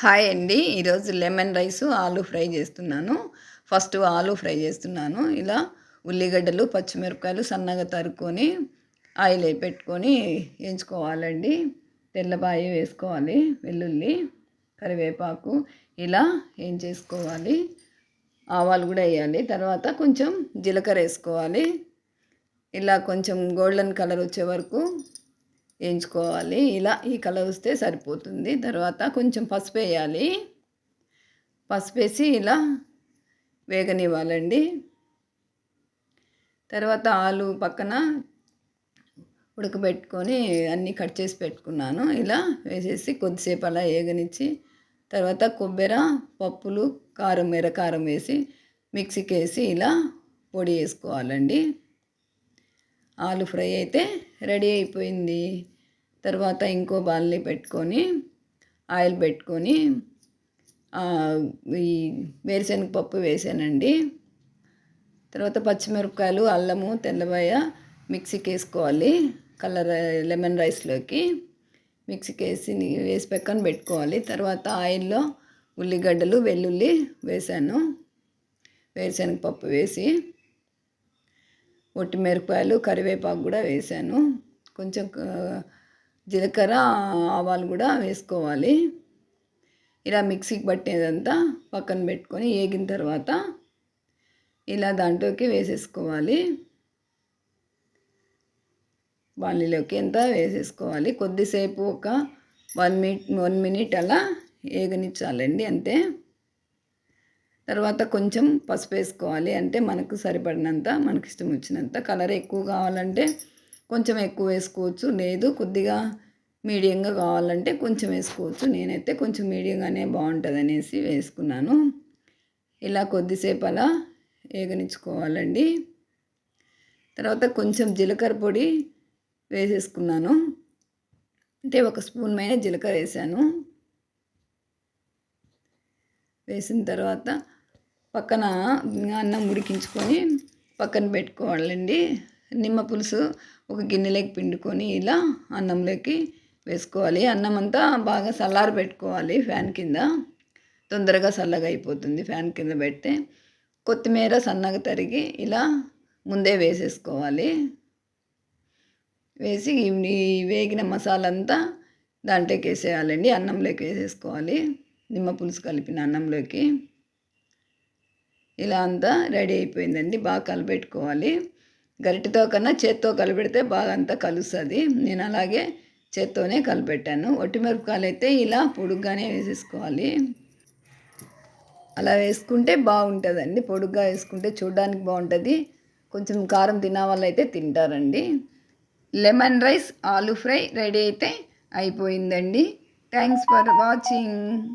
Hi అండి. ఈరోజు lemon rice ఆలు ఫ్రై చేస్తున్నాను. ఫస్ట్ ఆలు ఫ్రై చేస్తున్నాను. ఇలా ఉల్లిగడ్డలు పచ్చిమిరపకాయలు సన్నగా తరుక్కొని ఆయిల్ పెట్టుకొని వేయించుకోవాలండి తెల్లబాయి వేసుకోవాలి వెల్లుల్లి కరివేపాకు ఇలా ఏం చేసుకోవాలి ఆవాలు కూడా వేయాలి. తర్వాత కొంచెం జీలకర్ర వేసుకోవాలి. ఇలా కొంచెం గోల్డెన్ కలర్ వచ్చే వరకు వేయించుకోవాలి. ఇలా ఈ కలర్ వస్తే సరిపోతుంది. తర్వాత కొంచెం పసుపు వేయాలి. పసుపు వేసి ఇలా వేగనివ్వాలండి. తర్వాత ఆలు పక్కన ఉడకబెట్టుకొని అన్నీ కట్ చేసి పెట్టుకున్నాను. ఇలా వేసేసి కొద్దిసేపు అలా వేగనిచ్చి తర్వాత కొబ్బరి పప్పులు కారం కారం వేసి మిక్సీకి వేసి ఇలా పొడి వేసుకోవాలండి. ఆలు ఫ్రై అయితే రెడీ అయిపోయింది. తర్వాత ఇంకో బాల్ని పెట్టుకొని ఆయిల్ పెట్టుకొని ఈ వేరుశనగ పప్పు వేసానండి. తర్వాత పచ్చిమిరపకాయలు అల్లము తెల్లబాయ మిక్సీకి వేసుకోవాలి కలర్ లెమన్ రైస్లోకి మిక్సీకి వేసి వేసి పక్కన పెట్టుకోవాలి. తర్వాత ఆయిల్లో ఉల్లిగడ్డలు వెల్లుల్లి వేసాను. వేరుశనగ పప్పు వేసి ఒట్టి మిరపకాయలు కరివేపాకు కూడా వేసాను. కొంచెం జీలకర్ర ఆవాలు కూడా వేసుకోవాలి. ఇలా మిక్సీకి పట్టేదంతా పక్కన పెట్టుకొని వేగిన తర్వాత ఇలా దాంట్లోకి వేసేసుకోవాలి. బాణలిలోకి ఎంత వేసేసుకోవాలి. కొద్దిసేపు ఒక వన్ మినిట్ వన్ మినిట్ అలా వేగనిచ్చాలండి అంతే. తర్వాత కొంచెం పసుపు వేసుకోవాలి. అంటే మనకు సరిపడినంత మనకి ఇష్టం వచ్చినంత కలర్ ఎక్కువ కావాలంటే కొంచెం ఎక్కువ వేసుకోవచ్చు. లేదు కొద్దిగా మీడియంగా కావాలంటే కొంచెం వేసుకోవచ్చు. నేనైతే కొంచెం మీడియంగానే బాగుంటుంది అనేసి వేసుకున్నాను. ఇలా కొద్దిసేపు అలా వేగనిచ్చుకోవాలండి తర్వాత కొంచెం జీలకర్ర పొడి వేసేసుకున్నాను. అంటే ఒక స్పూన్ పైన జీలకర్ర వేసాను. వేసిన తర్వాత పక్కన అన్నం ఉడికించుకొని పక్కన పెట్టుకోవాలండి. నిమ్మ పులుసు ఒక గిన్నెలోకి పిండుకొని ఇలా అన్నంలోకి వేసుకోవాలి. అన్నం అంతా బాగా చల్లారి పెట్టుకోవాలి ఫ్యాన్ కింద. తొందరగా చల్లగా అయిపోతుంది ఫ్యాన్ కింద పెడితే. కొత్తిమీర సన్నగా తరిగి ఇలా ముందే వేసేసుకోవాలి. వేసి ఈ వేగిన మసాలా అంతా దాంట్లోకి వేసేయాలండి. అన్నంలోకి వేసేసుకోవాలి. నిమ్మ పులుసు కలిపిన అన్నంలోకి. ఇలా అంతా రెడీ అయిపోయిందండి. బాగా కలిపెట్టుకోవాలి. గరిటెతో కన్నా చేత్తో కలిపెడితే బాగా అంతా కలుస్తుంది. నేను అలాగే చేత్తోనే కలిపెట్టాను. ఒట్టిమిరపకాయలు అయితే ఇలా పొడుగ్గానే వేసేసుకోవాలి. అలా వేసుకుంటే బాగుంటుందండి. పొడుగ్గా వేసుకుంటే చూడడానికి బాగుంటుంది. కొంచెం కారం తిన అయితే తింటారండి. Lemon rice aloo fry ready అయితే అయిపోయిందండి. Thanks for watching.